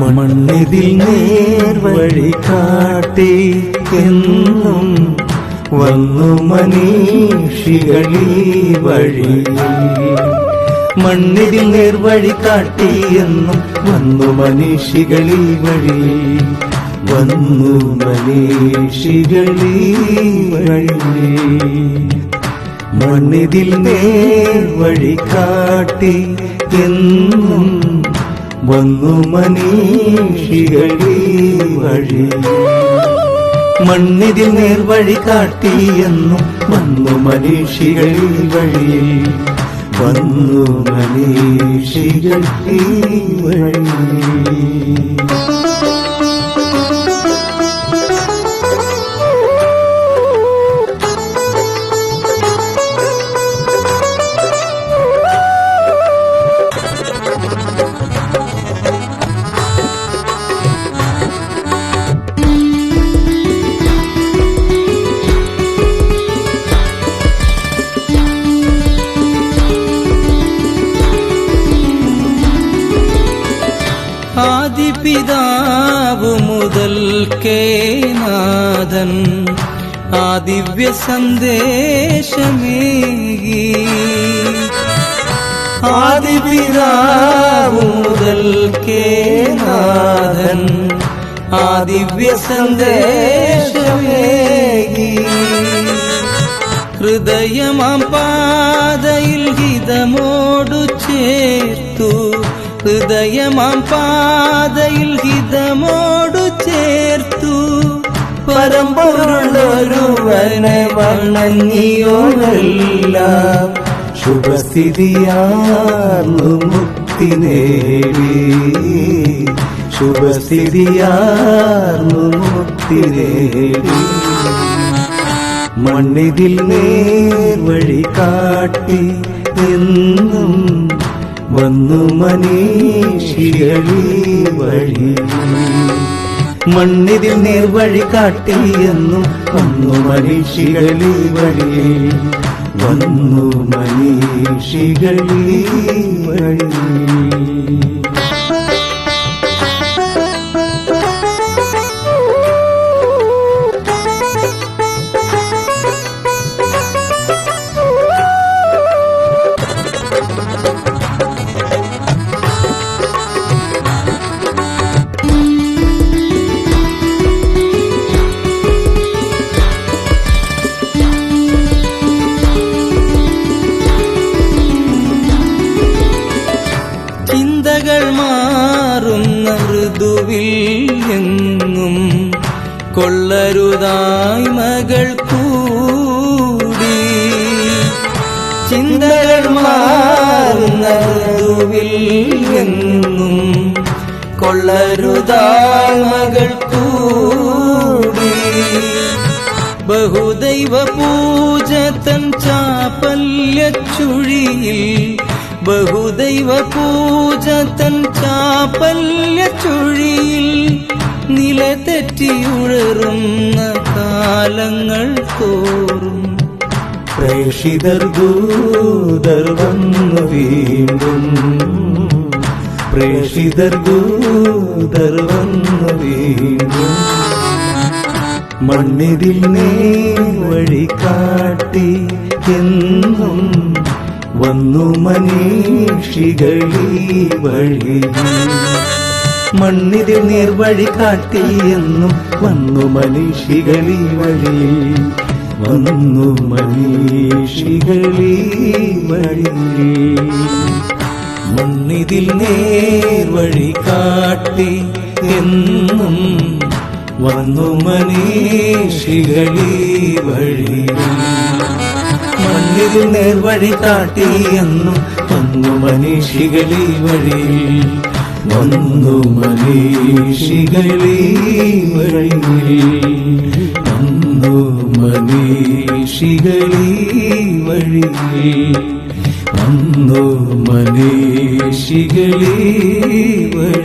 മണ്ണിതിൽ നേർവഴി കാട്ടി എന്നും വന്നു മനീഷികളീ വഴി മണ്ണിതിൽ നേർവഴി കാട്ടി എന്നും വന്നു മനീഷികളീ വഴി വന്നു മനീഷികളീ വഴി മണ്ണിതിൽ നേർവഴി കാട്ടി എന്നും വന്നു മനീഷികളി വഴി. മണ്ണിതിൽ നേർവഴി കാട്ടി എന്നും വന്നു മനീഷികളി വഴി. വന്നു മനീഷികളി വഴി. ആദിപിതാവ് മുതൽ കേനാഥൻ ആദിവ്യ ദിവ്യ സന്ദേശമേകി ആദിപിതാവ് മുതൽ കേനാഥൻ ആദിവ്യ ദിവ്യ സന്ദേശമേകി ഹൃദയമാം പാതയിൽ ഹൃദയമാം പാതയിൽ ഹിതമോടു ചേർത്തു. പരമ്പൊരുളൊരുവനെ വണങ്ങിയോരെല്ലാം ശുഭസ്ഥിതിയാർന്നു മുക്തി നേടി. ശുഭസ്ഥിതിയാർന്നു മുക്തി നേടി. മണ്ണിതിൽ നേർവഴി കാട്ടി എന്നും വന്നു മനീഷികളീ വഴി മണ്ണിതിൽ നേർവഴി കാട്ടി എന്നും വന്നു മനീഷികളി വഴി വന്നു മനീഷികളി വഴി ഋതുവിൽ എങ്ങും കൊള്ളരുതായി മകൾ കൂടി. ചിന്തകൾ മാറുന്നതുവിൽ എങ്ങും കൊള്ളരുതായി മകൾ കൂടി. ബഹുദൈവ പൂജ തൻ ചാപല്യ ബഹുദൈവ പൂജ തൻ ചാപ്പല്യ ചുഴിയിൽ നിലതെറ്റിയുഴറുന്ന കാലങ്ങൾ തോറും. പ്രേഷിതർ ദൂതർ വന്നു വീണ്ടും. പ്രേഷിതർ ദൂതർ വന്നു വീണ്ടും. മണ്ണിതിൽ നേവഴി കാട്ടി വന്നു മനീഷികളീ വഴി മണ്ണിതിൽ നീർവഴി കാട്ടി എന്നും വന്നു മനീഷികളീ വഴി വന്നു മനീഷികളീ വഴി മണ്ണിതിൽ നേർവഴി കാട്ടി എന്നും വന്നു മനീഷികളീ വഴി മണ്ണിതിൽ നേർവഴി കാട്ടി എന്നും വന്നു മനീഷികളി വഴി. വന്നു മനീഷികളി വഴി. വന്നു മനീഷികളി വഴി. വന്നു മനീഷികളി വഴി.